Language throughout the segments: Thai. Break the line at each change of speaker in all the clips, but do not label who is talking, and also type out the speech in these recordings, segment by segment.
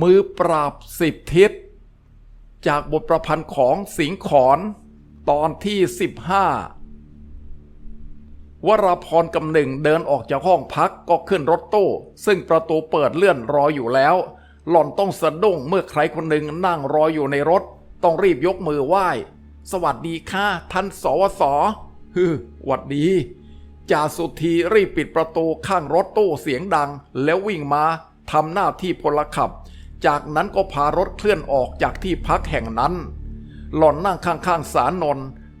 มือปราบสิบทิศ จากบทประพันธ์ของสิงขอนตอนที่ 15 วราพรกำหนึ่งเดินออกจากห้องพักก็ขึ้นรถตู้ ซึ่งประตูเปิดเลื่อนรออยู่แล้ว หล่อนต้องสะดุ้งเมื่อใครคนหนึ่งนั่งรออยู่ในรถ ต้องรีบยกมือไหว้ สวัสดีค่ะท่านสวสฮึหวัดดีจ่าสุธีรีบปิดประตูข้างรถตู้เสียงดัง แล้ววิ่งมาทำหน้าที่พลขับ จากนั้นก็พารถเคลื่อนออกจากที่พักแห่งนั้น หล่อนนั่งข้างๆสารนน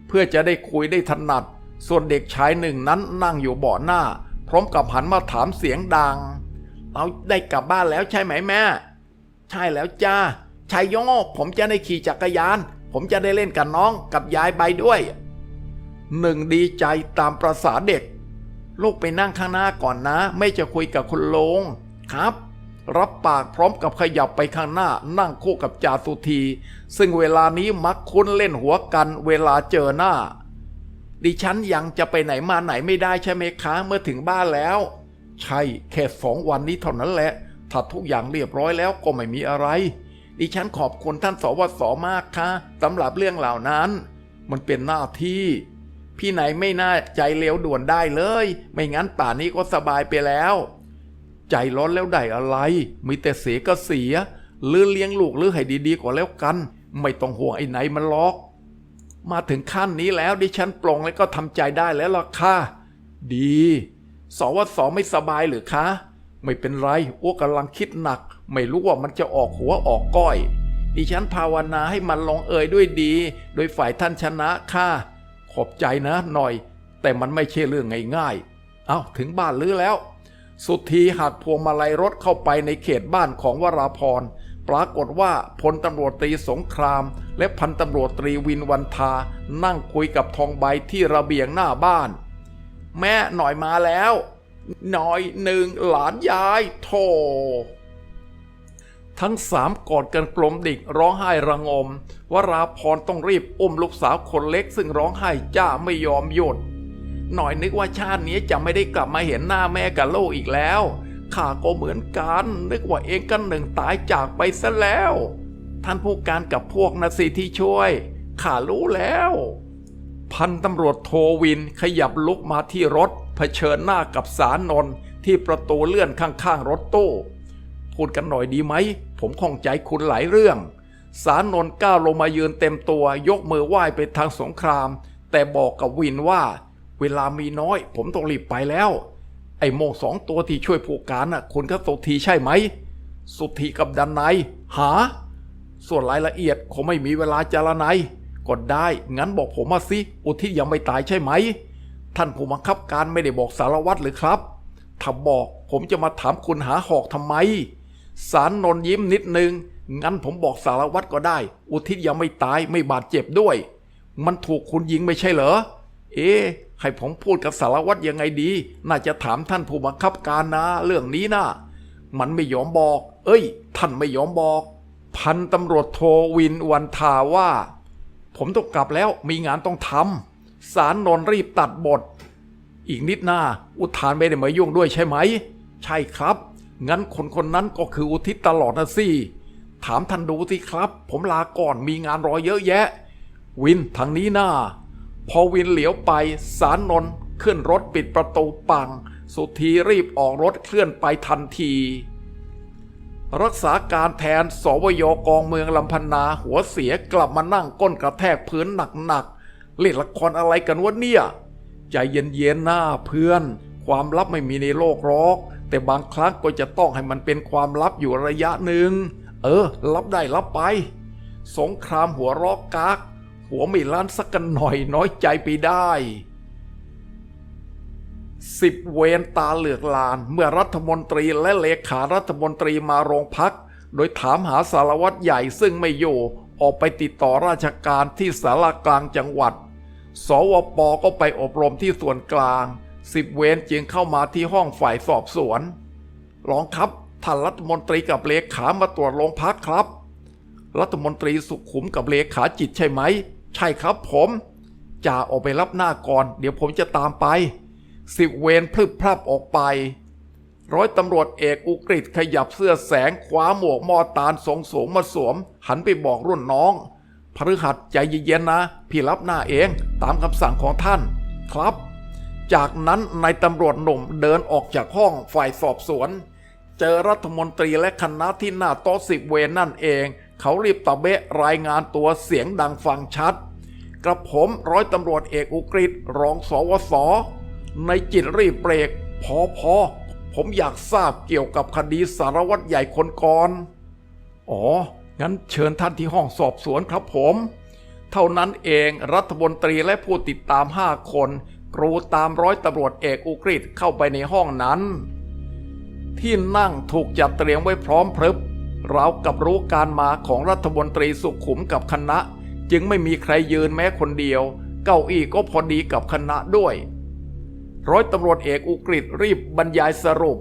เพื่อจะได้คุยได้ถนัด ส่วนเด็กชายหนึ่งนั้นนั่งอยู่เบาะหน้า พร้อมกับหันมาถามเสียงดัง เราได้กลับบ้านแล้วใช่ไหมแม่ ใช่แล้วจ้าชายโยงผมจะได้ขี่จักรยาน ผมจะได้เล่นกับน้องกับยายใบด้วย หนึ่งดีใจตามประษาเด็ก ลูกไปนั่งข้างหน้าก่อนนะ ไม่จะคุยกับคุณลงครับ รับปากพร้อมกับขยับไปข้างหน้านั่งคู่กับจ่าสุธี ซึ่งเวลานี้มักคุ้นเล่นหัวกันเวลาเจอหน้า ดิฉันยังจะไปไหนมาไหนไม่ได้ใช่ไหมคะเมื่อถึงบ้านแล้ว ใช่แค่สองวันนี้เท่านั้นแหละ ถ้าทุกอย่างเรียบร้อยแล้วก็ไม่มีอะไร ดิฉันขอบคุณท่านสวสมากค่ะสำหรับเรื่องเหล่านั้น มันเป็นหน้าที่ พี่ไหนไม่น่าใจเร็วด่วนได้เลย ไม่งั้นป่านนี้ก็สบายไปแล้ว ใจร้อนแล้วได้อะไร มีแต่เสียก็เสียหรือเลี้ยงลูกหรือให้ดีๆกว่าแล้วกัน ไม่ต้องห่วงไอ้ไหนมันล็อก มาถึงขั้นนี้แล้วดิฉันปลงแล้วก็ทำใจได้แล้วล่ะค่ะ ดีสวสไม่สบายหรือคะไม่เป็นไรอ้วกกำลังคิดหนัก ไม่รู้ว่ามันจะออกหัวออกก้อย ดิฉันภาวนาให้มันลงเอยด้วยดี โดยฝ่ายท่านชนะค่ะ ขอบใจนะหน่อย แต่มันไม่ใช่เรื่องง่ายๆ เอาถึงบ้านลือแล้ว สุธีหักพวงมาลัยรถเข้าไปในเขตบ้านของวราพร ปรากฏว่าพลตำรวจตรีสงคราม และพันตำรวจตรีวินวันทา นั่งคุยกับทองใบที่ระเบียงหน้าบ้าน แม่หน่อยมาแล้ว หน่อยหนึ่งหลานยายโธ่ทั้งสามกอดกันกลมดิกร้องไห้ระงม วราพรต้องรีบอุ้มลูกสาวคนเล็กซึ่งร้องไห้จ้าไม่ยอมหยุด หน่อยนึกว่าชาตินี้จะไม่ได้กลับมาเห็นหน้าแม่กับโลกอีกแล้ว ข้าก็เหมือนกัน นึกว่าเองกันหนึ่งตายจากไปซะแล้ว ท่านผู้การกับพวกนะสิที่ช่วย ข้ารู้แล้ว พันตำรวจโทวินขยับลุกมาที่รถ เผชิญหน้ากับสารนนท์ที่ประตูเลื่อนข้างๆรถตู้ พูดกันหน่อยดีไหม ผมข้องใจคุณหลายเรื่อง สารนนท์ก้าวลงมายืนเต็มตัวยกมือไหว้ไปทางสงคราม แต่บอกกับวินว่า เวลามีน้อย ผมต้องรีบไปแล้ว ไอ้โมงสองตัวที่ช่วยผู้การน่ะคุณก็สุธีใช่ไหม สุธีกับดันไนหา ส่วนรายละเอียดคงไม่มีเวลาจารนายก็ได้ งั้นบอกผมมาสิอุทิศยังไม่ตายใช่ไหม ท่านผู้บังคับการไม่ได้บอกสารวัตรหรือครับ ถ้าบอกผมจะมาถามคุณหาหอกทำไม สารนนยิ้มนิดนึง งั้นผมบอกสารวัตรก็ได้ อุทิศยังไม่ตายไม่บาดเจ็บด้วย มันถูกคุณยิงไม่ใช่เหรอ เอ๊ ให้ผมพูดกับสารวัตรยังไงดี น่าจะถามท่านผู้บังคับการนะ เรื่องนี้นะมันไม่ยอมบอก เอ้ย ท่านไม่ยอมบอก พันตำรวจโทวินวันทาว่า ผมต้องกลับแล้วมีงานต้องทำสารนนท์รีบตัดบท อีกนิดหน้า อุทานไม่ได้มายุ่งด้วยใช่ไหม ใช่ครับ งั้นคนคนนั้นก็คืออุทิศตลอดนะสิถามท่านดูสิครับ ผมลาก่อนมีงานรอเยอะแยะ วินทางนี้หน้า พอวินเหลียวไปสารนน์ขึ้นรถปิดประตูปัง สุธีรีบออกรถเคลื่อนไปทันที รักษาการแทนสวยกองเมืองลำพนนาหัวเสียกลับมานั่งก้นกระแทกพื้นหนักๆเล่นละครอะไรกันวะเนี่ย ใจเย็นๆหน้าเพื่อน ความลับไม่มีในโลกหรอก แต่บางครั้งก็จะต้องให้มันเป็นความลับอยู่ระยะหนึ่ง เออ รับได้รับไป สงครามหัวรอกกาก หัวไม่ล้านสักกันหน่อยน้อยใจไปได้สิบเวนตาเหลือกลาน เมื่อรัฐมนตรีและเลขารัฐมนตรีมาโรงพัก โดยถามหาสารวัตรใหญ่ซึ่งไม่อยู่ออกไปติดต่อราชการที่สารากลางจังหวัด สวปก็ไปอบรมที่ส่วนกลางสิบเวนจึงเข้ามาที่ห้องฝ่ายสอบสวนรองครับท่านรัฐมนตรีกับเลขามาตรวจโรงพักครับ รัฐมนตรีสุขุมกับเลขาจิตใช่ไหม ใช่ครับผมจ่าออกไปรับหน้าก่อน เดี๋ยวผมจะตามไป สิบเวนพลึบพลับออกไป ร้อยตำรวจเอกอุกฤษขยับเสื้อแสงคว้าหมวกมอตาลทรงสูงมาสวม หันไปบอกรุ่นน้อง พฤหัสใจเย็นๆนะ พี่รับหน้าเองตามคำสั่งของท่าน ครับ จากนั้นนายตำรวจหนุ่มเดินออกจากห้องฝ่ายสอบสวน เจอรัฐมนตรีและคณะที่หน้าโต๊ะสิบเวนนั่นเอง เขารีบตะเบะรายงานตัวเสียงดังฟังชัด กระผมร้อยตำรวจเอกอุกฤษรองสวส ในจิตรีบเบรกพอพอผมอยากทราบเกี่ยวกับคดีสารวัตรใหญ่คนก่อน อ๋อ งั้นเชิญท่านที่ห้องสอบสวนครับผม เท่านั้นเองรัฐมนตรีและผู้ติดตามห้าคนกรูตามร้อยตำรวจเอกอุกฤษเข้าไปในห้องนั้น ที่นั่งถูกจัดเตรียมไว้พร้อมเพรึบ เรากับรู้การมาของรัฐมนตรีสุขุมกับคณะ จึงไม่มีใครยืนแม้คนเดียว เก้าอี้ก็พอดีกับคณะด้วย ร้อยตำรวจเอกอุกฤษรีบบรรยายสรุป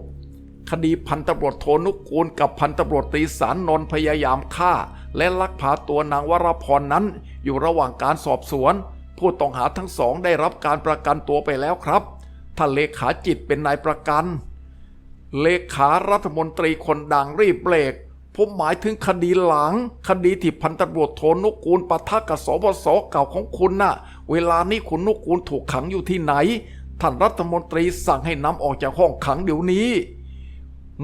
คดีพันตำรวจโทนุกูลกับพันตำรวจตรีสารนนท์พยายามฆ่า และลักพาตัวนางวรพรนั้น อยู่ระหว่างการสอบสวน ผู้ต้องหาทั้งสองได้รับการประกันตัวไปแล้วครับท่านเลขาจิตเป็นนายประกัน เลขารัฐมนตรีคนดังรีบเบรก ผมหมายถึงคดีหลัง คดีที่พันตำรวจโทนุกูลปะทะกับสบสเก่าของคุณน่ะ เวลานี้คุณนุกูลถูกขังอยู่ที่ไหน ท่านรัฐมนตรีสั่งให้นำออกจากห้องขังเดี๋ยวนี้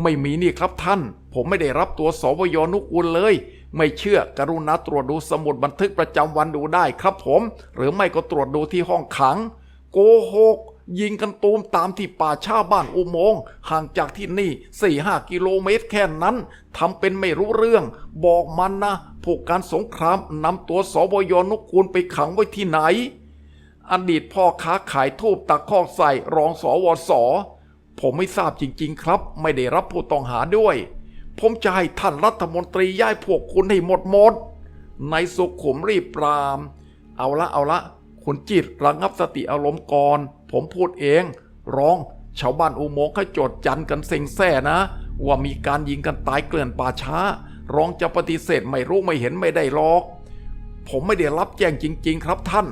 ไม่มีนี่ครับท่าน ผมไม่ได้รับตัวสวยนุกูลเลย ไม่เชื่อกรุณาตรวจดูสมุดบันทึกประจำวันดูได้ครับผม หรือไม่ก็ตรวจดูที่ห้องขัง โกหก ยิงกันตูมตามที่ป่าชาบ้านอุโมงค์ห่างจากที่นี่สี่ห้ากิโลเมตรแค่นั้นทำเป็นไม่รู้เรื่อง บอกมันนะผูกการสงครามนำตัวสวยนุกูลไปขังไว้ที่ไหน อดีตพ่อค้าขายทูบตะคอกใส่รองสอวสผมไม่ทราบจริง ๆ ครับ ไม่ได้รับผู้ต้องหาด้วย ผมจะให้ท่านรัฐมนตรีย้ายพวกคุณให้หมดหมดในสุขุมรีบปราม เอาละเอาละ คุณจิตระงับสติอารมณ์ก่อน ผมพูดเอง ร้องชาวบ้านอุโมงค์เขาโจดจันกันเซ็งแซ่นะ ว่ามีการยิงกันตายเกลื่อนป่าช้า ร้องจะปฏิเสธไม่รู้ไม่เห็นไม่ได้หรอก ผมไม่ได้รับแจ้งจริง ๆ ครับท่าน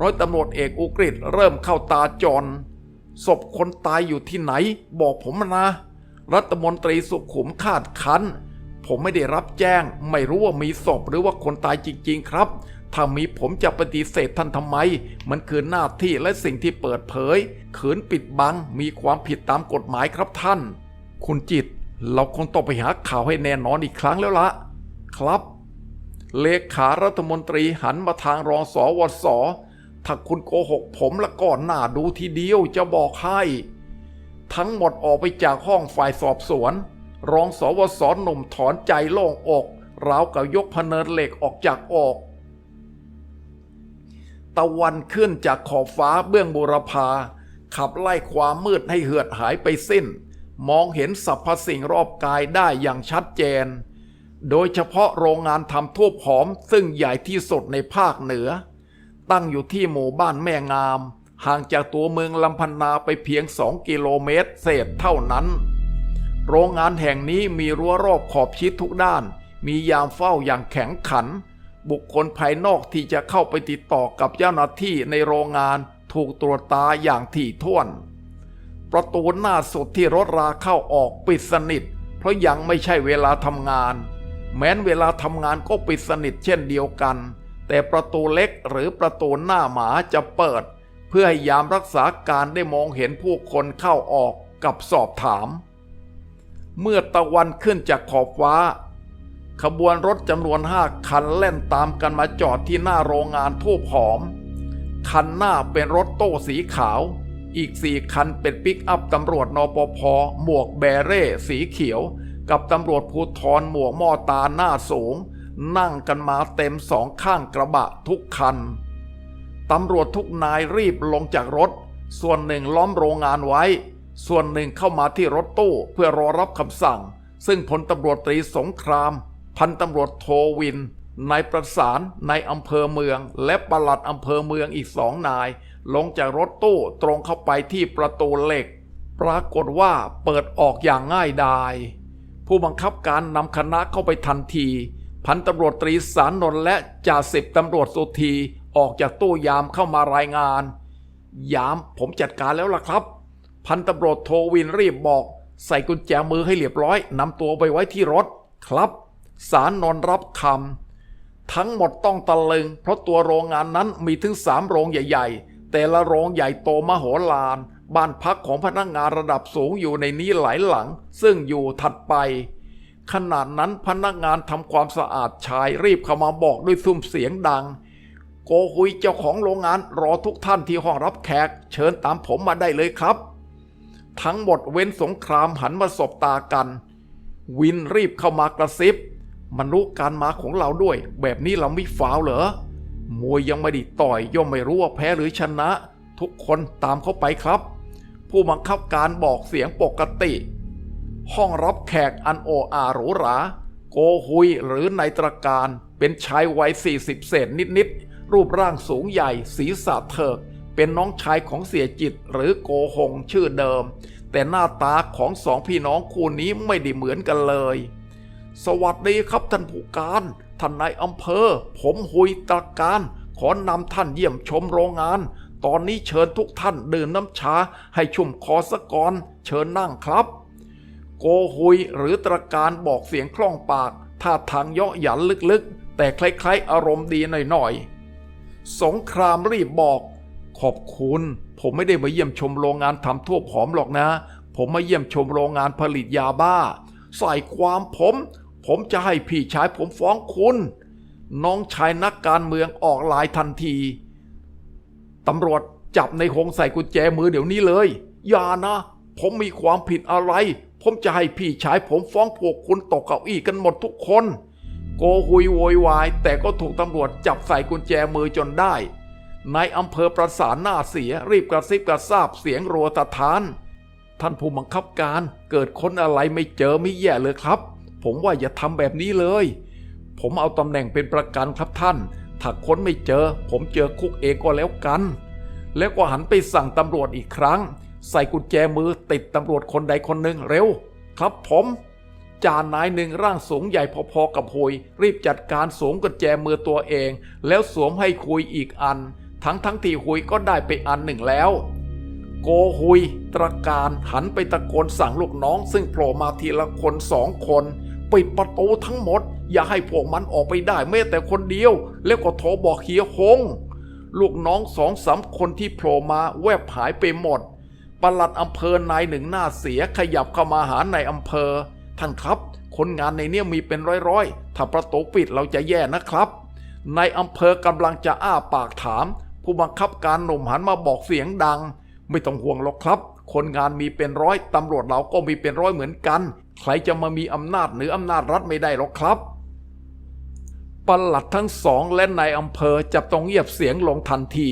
ร้อยตำรวจเอกอุกฤษเริ่มเข้าตาจรศพคนตายอยู่ที่ไหน บอกผมนะ รัฐมนตรีสุขุมคาดคันผมไม่ได้รับแจ้ง ไม่รู้ว่ามีศพหรือว่าคนตายจริง ๆ ครับ ถ้ามีผมจะปฏิเสธท่านทำไม มันคือหน้าที่และสิ่งที่เปิดเผยขืนปิดบังมีความผิดตามกฎหมายครับท่าน คุณจิต เราคงต้องไปหาข่าวให้แน่นอนอีกครั้งแล้วละครับ เลขารัฐมนตรีหันมาทางรองสอวสถ้าคุณโกหกผมละก่อนหน้าดูทีเดียวจะบอกให้ ทั้งหมดออกไปจากห้องฝ่ายสอบสวน รองสวสหนุ่มถอนใจโล่งอกราวกับยกพเนินเหล็กออกจากอก ตะวันขึ้นจากขอบฟ้าเบื้องบุรพา ขับไล่ความมืดให้เหือดหายไปสิ้น มองเห็นสรรพสิ่งรอบกายได้อย่างชัดเจน โดยเฉพาะโรงงานทำทูบหอมซึ่งใหญ่ที่สุดในภาคเหนือ ตั้งอยู่ที่หมู่บ้านแม่งาม ห่างจากตัวเมืองลำพันนาไปเพียงสองกิโลเมตรเศษเท่านั้น โรงงานแห่งนี้มีรั้วรอบขอบชิดทุกด้าน มียามเฝ้าอย่างแข็งขัน บุคคลภายนอกที่จะเข้าไปติดต่อกับเจ้าหน้าที่ในโรงงานถูกตรวจตาอย่างถี่ถ้วน ประตูหน้าสุดที่รถราเข้าออกปิดสนิท เพราะยังไม่ใช่เวลาทำงาน แม้นเวลาทำงานก็ปิดสนิทเช่นเดียวกัน แต่ประตูเล็กหรือประตูหน้าหมาจะเปิด เพื่อให้ยามรักษาการได้มองเห็นผู้คนเข้าออกกับสอบถาม เมื่อตะวันขึ้นจากขอบฟ้า ขบวนรถจำนวนห้าคันแล่นตามกันมาจอดที่หน้าโรงงานทูบหอม คันหน้าเป็นรถโต้สีขาว อีกสี่คันเป็นปิกอัพตำรวจนปพหมวกแบเร่สีเขียว กับตำรวจภูทรหมวกหม้อตาหน้าสูง นั่งกันมาเต็มสองข้างกระบะทุกคันตำรวจทุกนายรีบลงจากรถ ส่วนหนึ่งล้อมโรงงานไว้ ส่วนหนึ่งเข้ามาที่รถตู้เพื่อรอรับคำสั่ง ซึ่งพลตำรวจตรีสงคราม พันตำรวจโทวินนายประสานในอำเภอเมือง และปลัดอำเภอเมืองอีกสองนาย ลงจากรถตู้ตรงเข้าไปที่ประตูเหล็ก ปรากฏว่าเปิดออกอย่างง่ายดายผู้บังคับการนำคณะเข้าไปทันที พันตำรวจตรีสารนนท์และจ่าสิบตำรวจสุธีออกจากตู้ยามเข้ามารายงาน ยามผมจัดการแล้วล่ะครับ พันตำรวจโทวินรีบบอก ใส่กุญแจมือให้เรียบร้อยนำตัวไปไว้ที่รถครับ สารนอนรับคำทั้งหมดต้องตะลึง เพราะตัวโรงงานนั้นมีถึงสามโรงใหญ่ ๆ แต่ละโรงใหญ่โตมโหฬารบ้านพักของพนักงานระดับสูงอยู่ในนี้หลายหลัง ซึ่งอยู่ถัดไป ขนาดนั้นพนักงานทำความสะอาดชายรีบเข้ามาบอกด้วยซุ้มเสียงดัง โกหุยเจ้าของโรงงานรอทุกท่านที่ห้องรับแขก เชิญตามผมมาได้เลยครับ ทั้งหมดเว้นสงครามหันมาสบตากัน วินรีบเข้ามากระซิบ มันรู้การมาของเราด้วย แบบนี้เราไม่ฟาวเหรอ มวยยังไม่ได้ต่อยย่อมไม่รู้ว่าแพ้หรือชนะ ทุกคนตามเข้าไปครับ ผู้บังคับการบอกเสียงปกติ ห้องรับแขกอันโออาหรูหรา โกหุยหรือในตรการเป็นชายวัย 40 เศษนิดๆ รูปร่างสูงใหญ่ ศีรษะเถิก เป็นน้องชายของเสียจิตหรือโกหงชื่อเดิม แต่หน้าตาของสองพี่น้องคู่นี้ไม่ได้เหมือนกันเลย สวัสดีครับท่านผู้การ ท่านนายอำเภอ ผมหุยตรการ ขอนำท่านเยี่ยมชมโรงงาน ตอนนี้เชิญทุกท่านดื่มน้ำชาให้ชุ่มคอสะก่อน เชิญนั่งครับ โกหุยหรือตรการบอกเสียงคล่องปาก ท่าทางเยาะหยันลึกๆ แต่คล้ายๆ อารมณ์ดีหน่อยๆ สงครามรีบบอก ขอบคุณ ผมไม่ได้มาเยี่ยมชมโรงงานทำทั่วผอมหรอกนะ ผมมาเยี่ยมชมโรงงานผลิตยาบ้า ใส่ความผม ผมจะให้พี่ชายผมฟ้องคุณ น้องชายนักการเมืองออกลายทันทีตำรวจจับในหงใส่กุญแจมือเดี๋ยวนี้เลย อย่านะ ผมมีความผิดอะไร ผมจะให้พี่ชายผมฟ้องพวกคุณตกเก้าอี้กันหมดทุกคน โกหุยโวยวาย แต่ก็ถูกตำรวจจับใส่กุญแจมือจนได้นายอำเภอประสานหน้าเสียรีบกระซิบกระซาบเสียงรัวตะทาน ท่านผู้บังคับการเกิดคนอะไรไม่เจอไม่แย่เลยครับ ผมว่าอย่าทำแบบนี้เลย ผมเอาตำแหน่งเป็นประกันครับท่าน ถ้าค้นไม่เจอ ผมเจอคุกเองก็แล้วกัน แล้วก็หันไปสั่งตำรวจอีกครั้ง ใส่กุญแจมือติดตำรวจคนใดคนหนึ่งเร็ว ครับผมจานนายหนึ่งร่างสูงใหญ่พอๆกับหุย รีบจัดการสวมกุญแจมือตัวเอง แล้วสวมให้คุยอีกอัน ทั้งทั้งที่หุยก็ได้ไปอันหนึ่งแล้ว โกหุย ตระการหันไปตะโกนสั่งลูกน้อง ซึ่งโผล่มาทีละคนสองคน ปิดประตูทั้งหมด อย่าให้พวกมันออกไปได้แม้แต่คนเดียว แล้วก็โทรบอกเฮียฮงลูกน้องสองสามคนที่โผล่มาแวบหายไปหมดปลัดอำเภอนายหนึ่งหน้าเสียขยับเข้ามาหาในอำเภอ ท่านครับ คนงานในเนี้ยมีเป็นร้อยๆ ถ้าประตูปิดเราจะแย่นะครับนายอำเภอกำลังจะอ้าปากถาม ผู้บังคับการหนุ่มหันมาบอกเสียงดัง ไม่ต้องห่วงหรอกครับ คนงานมีเป็นร้อยตำรวจเราก็มีเป็นร้อยเหมือนกัน ใครจะมามีอำนาจเหนืออำนาจรัฐไม่ได้หรอกครับปลัดทั้งสองและนายอำเภอจะต้องเงียบเสียงลงทันที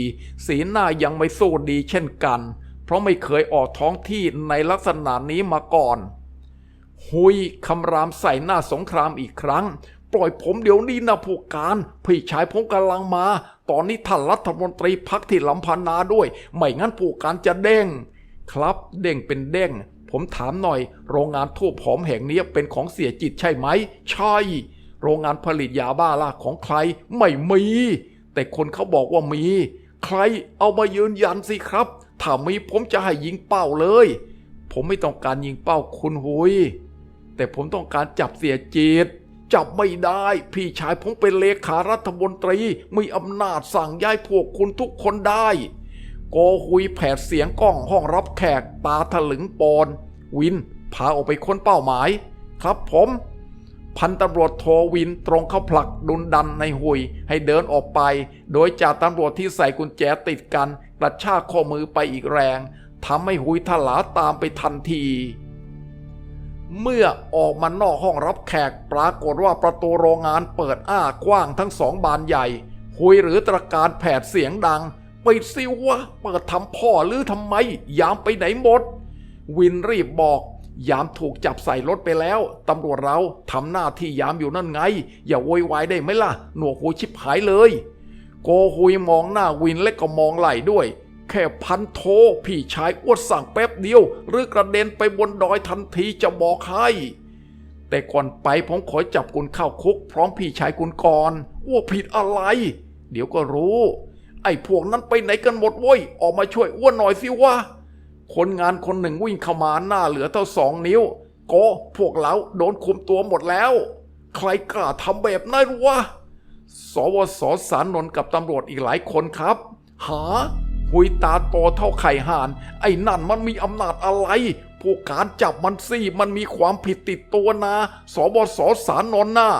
สีหน้ายังไม่สู้ดีเช่นกัน เพราะไม่เคยออกท้องที่ในลักษณะนี้มาก่อน หุยคำรามใส่หน้าสงครามอีกครั้ง ปล่อยผมเดี๋ยวนี้นะผู้การพี่ชายผมกำลังมา ตอนนี้ท่านรัฐมนตรีพักที่ลำพานาด้วย ไม่งั้นผู้การจะเด้ง ครับเด้งเป็นเด้ง ผมถามหน่อย โรงงานทูบหอมแห่งนี้เป็นของเสียจิตใช่ไหม ใช่ โรงงานผลิตยาบ้าล่ะของใคร ไม่มี แต่คนเขาบอกว่ามี ใครเอามายืนยันสิครับ ถ้ามีผมจะให้ยิงเป้าเลย ผมไม่ต้องการยิงเป้าคุณหุย แต่ผมต้องการจับเสียจิตจับไม่ได้ พี่ชายผมเป็นเลขารัฐมนตรี มีอำนาจสั่งย้ายพวกคุณทุกคนได้ โกหุยแผดเสียงกล้องห้องรับแขกตาถลึงปอนวิน พาออกไปค้นเป้าหมาย ครับผม พันตำรวจโทวินตรงเข้าผลักดุนดันในหุยให้เดินออกไป โดยจ่าตำรวจที่ใส่กุญแจติดกัน กระชากข้อมือไปอีกแรงทำให้หุยถลาตามไปทันที เมื่อออกมานอกห้องรับแขกปรากฏว่าประตูโรงงานเปิดอ้ากว้างทั้งสองบานใหญ่ หุยหรือตระการแผดเสียงดัง ปิดสิวะเปิดทำพ่อหรือทำไม ยามไปไหนหมด วินรีบบอก ยามถูกจับใส่รถไปแล้วตำรวจเราทำหน้าที่ยามอยู่นั่นไง อย่าโวยวายได้ไหมล่ะ หนวกหูชิบหายเลย โกหุยมองหน้าวินและก็มองไหล่ด้วย แค่พันโทพี่ชายอ้วดสั่งแป๊บเดียว หรือกระเด็นไปบนดอยทันทีจะบอกให้แต่ก่อนไปผมขอจับคุณเข้าคุก พร้อมพี่ชายคุณก่อนว่าผิดอะไร เดี๋ยวก็รู้ ไอ้พวกนั้นไปไหนกันหมดเว้ย ออกมาช่วยอ้วนหน่อยสิวะ คนงานคนหนึ่งวิ่งเข้ามาหน้าเหลือเท่าสองนิ้ว โกพวกเราโดนคุมตัวหมดแล้ว ใครกล้าทำแบบนั้นวะ สวสสารนนกับตำรวจอีกหลายคนครับ หาหุยตาโตเท่าไข่ห่าน ไอ้นั่นมันมีอำนาจอะไร ผู้การจับมันสิมันมีความผิดติดตัวนะสวสสารนนน่ะ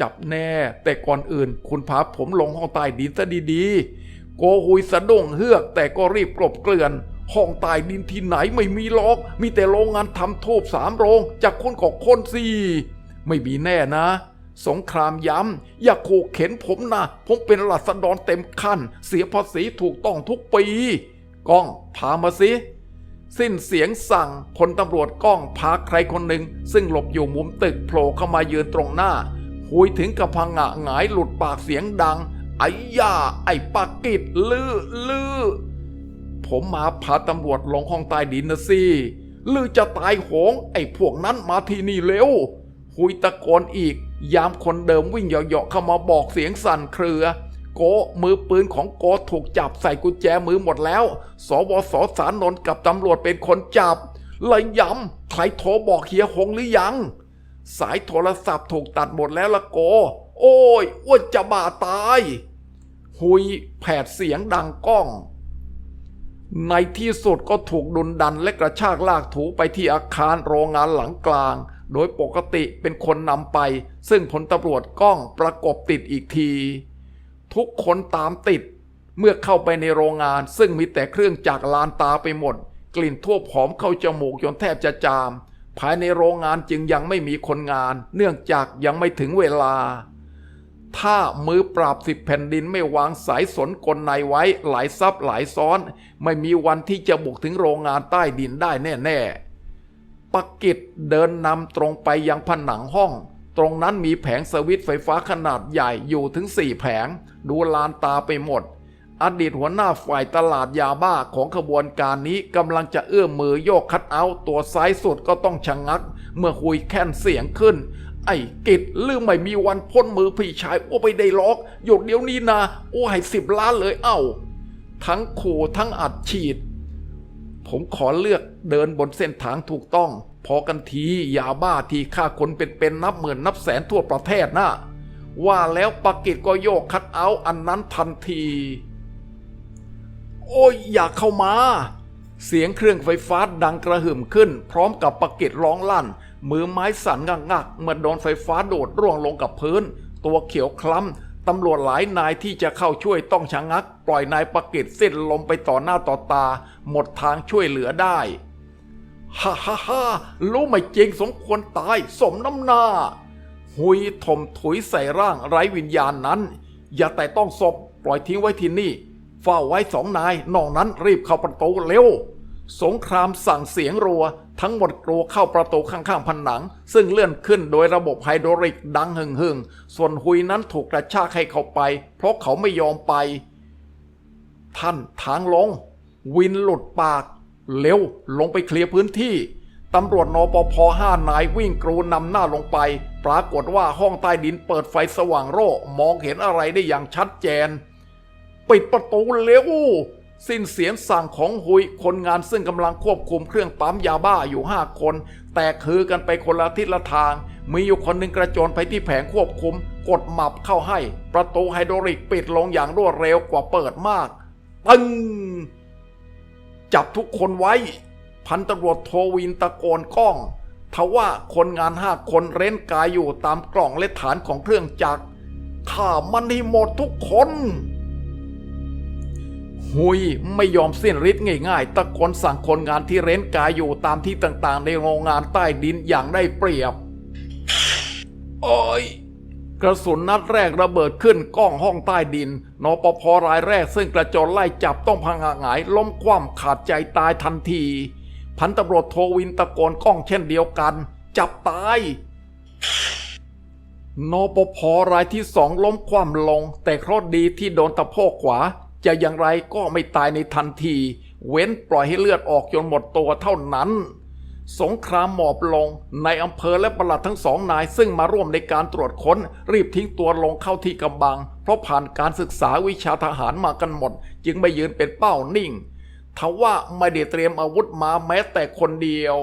จับแน่ แต่ก่อนอื่น คุณพาผมลงห้องใต้ดินซะดีๆ โกหุยสะดุ้งเฮือก แต่ก็รีบกลบเกลื่อน ห้องใต้ดินที่ไหนไม่มีล็อก มีแต่โรงงานทำทูบสามโรง จากคนของคนสิไม่มีแน่นะ สงครามย้ำ อย่าขู่เข็นผมนะ ผมเป็นรัษฎรเต็มขั้น เสียภาษีถูกต้องทุกปีก้องพามาสิสิ้นเสียงสั่งพลตำรวจก้องพาใครคนหนึ่ง ซึ่งหลบอยู่มุมตึกโผล่เข้ามายืนตรงหน้า หุยถึงกับพังงะหงายหลุดปากเสียงดัง ไอ้ย่า ไอ้ปากกิดลือลือผมมาพาตำรวจลงห้องใต้ดินนะสิลือจะตายโหง ไอ้พวกนั้นมาที่นี่เร็วหุยตะโกนอีก ยามคนเดิมวิ่งเหยาะๆเข้ามาบอกเสียงสั่นเครือ โกมือปืนของโกถูกจับใส่กุญแจมือหมดแล้ว สวสสารนนกับตำรวจเป็นคนจับเลยย้ำใครโทรบอกเฮียหงหรือยัง สายโทรศัพท์ถูกตัดหมดแล้วละโก โอ้ยอ้วนจะบาตาย หุยแผดเสียงดังก้อง ในที่สุดก็ถูกดุนดันและกระชากลากถูไปที่อาคารโรงงานหลังกลาง โดยปกติเป็นคนนำไป ซึ่งพลตำรวจก้องประกบติดอีกที ทุกคนตามติดเมื่อเข้าไปในโรงงานซึ่งมีแต่เครื่องจักรลานตาไปหมด กลิ่นทั่วผอมเข้าจมูกจนแทบจะจาม ภายในโรงงานจึงยังไม่มีคนงาน เนื่องจากยังไม่ถึงเวลา ถ้ามือปราบสิบแผ่นดินไม่วางสายสนกลในไว้หลายซับหลายซ้อน ไม่มีวันที่จะบุกถึงโรงงานใต้ดินได้แน่ ๆปักกิจเดินนำตรงไปยังผนังห้อง ตรงนั้นมีแผงสวิตช์ไฟฟ้าขนาดใหญ่อยู่ถึงสี่แผง ดูลานตาไปหมด อดีตหัวหน้าฝ่ายตลาดยาบ้าของขบวนการนี้กำลังจะเอื้อมมือโยกคัดเอาตัวซ้ายสุดก็ต้องชะงัก เมื่อคุยแค้นเสียงขึ้น ไอ้กิดลืมไม่มีวันพ้นมือพี่ชายโอ้ไปได้ล็อก หยุดเดี๋ยวนี้นะโอ้ให้สิบล้านเลยเอ้า ทั้งขู่ทั้งอัดฉีด ผมขอเลือกเดินบนเส้นทางถูกต้อง พอกันทียาบ้าที่ฆ่าคนเป็นๆนับหมื่นนับแสนทั่วประเทศนะว่าแล้วปากิจก็โยกคัดเอาอันนั้นทันที โอ้ยอย่าเข้ามา เสียงเครื่องไฟฟ้าดังกระหึ่มขึ้น พร้อมกับปากิจร้องลั่น มือไม้สั่นงักๆเมื่อโดนไฟฟ้าโดดร่วงลงกับพื้น ตัวเขียวคล้ำตำรวจหลายนายที่จะเข้าช่วยต้องชะงัก ปล่อยนายปากิจสิ้นลมไปต่อหน้าต่อตา หมดทางช่วยเหลือได้ฮ่าฮ่าฮ่ารู้ไหมจริงสมควรตายสมน้ำหน้า หุยถมถุยใส่ร่างไร้วิญญาณนั้น อย่าแต่ต้องศพปล่อยทิ้งไว้ที่นี่ เฝ้าไว้สองนายนอกนั้นรีบเข้าประตูเร็ว สงครามสั่งเสียงรัว ทั้งหมดกลัวเข้าประตูข้างๆผนัง ซึ่งเลื่อนขึ้นโดยระบบไฮดรอลิกดังหึ่งหึ่งๆส่วนหุยนั้นถูกกระชากให้เข้าไป เพราะเขาไม่ยอมไป ท่านทางลง วินหลุดปาก เร็วลงไปเคลียร์พื้นที่ตำรวจนปภห้านายวิ่งกรูนำหน้าลงไป ปรากฏว่าห้องใต้ดินเปิดไฟสว่างโร่มองเห็นอะไรได้อย่างชัดเจน ปิดประตูเร็วสิ้นเสียงสั่งของหุยคนงานซึ่งกำลังควบคุมเครื่องปั๊มยาบ้าอยู่ห้าคน แตกคือกันไปคนละทิศละทาง มีอยู่คนหนึ่งกระโจนไปที่แผงควบคุม กดหมับเข้าให้ ประตูไฮดรอลิกปิดลงอย่างรวดเร็วกว่าเปิดมากตึงจับทุกคนไว้ พันตำรวจโทวินตะโกนก้องทว่าคนงานห้าคนเร้นกายอยู่ตามกล่องและฐานของเครื่องจักรฆ่ามันให้หมดทุกคน หุยไม่ยอมสิ้นฤทธิ์ง่ายๆ ตะโกนสั่งคนงานที่เร้นกายอยู่ตามที่ต่างๆ ในโรงงานใต้ดินอย่างได้เปรียบ โอ้ยกระสุนนัดแรกระเบิดขึ้นกล้องห้องใต้ดิน นปภรายแรกซึ่งกระโจนไล่จับต้องพังหาหงาย ล้มคว่ำขาดใจตายทันที พันตำรวจโทวินตะโกนกล้องเช่นเดียวกัน จับตายนปภรายที่สองล้มคว่ำลง แต่เคราะดีที่โดนตะโพกขวา จะอย่างไรก็ไม่ตายในทันที เว้นปล่อยให้เลือดออกจนหมดตัวเท่านั้น สงครามหมอบลงในอำเภอและประหลัดทั้งสองนายซึ่งมาร่วมในการตรวจค้น รีบทิ้งตัวลงเข้าที่กำบัง เพราะผ่านการศึกษาวิชาทหารมากันหมด จึงไม่ยืนเป็นเป้านิ่งทว่าไม่ได้เตรียมอาวุธมาแม้แต่คนเดียว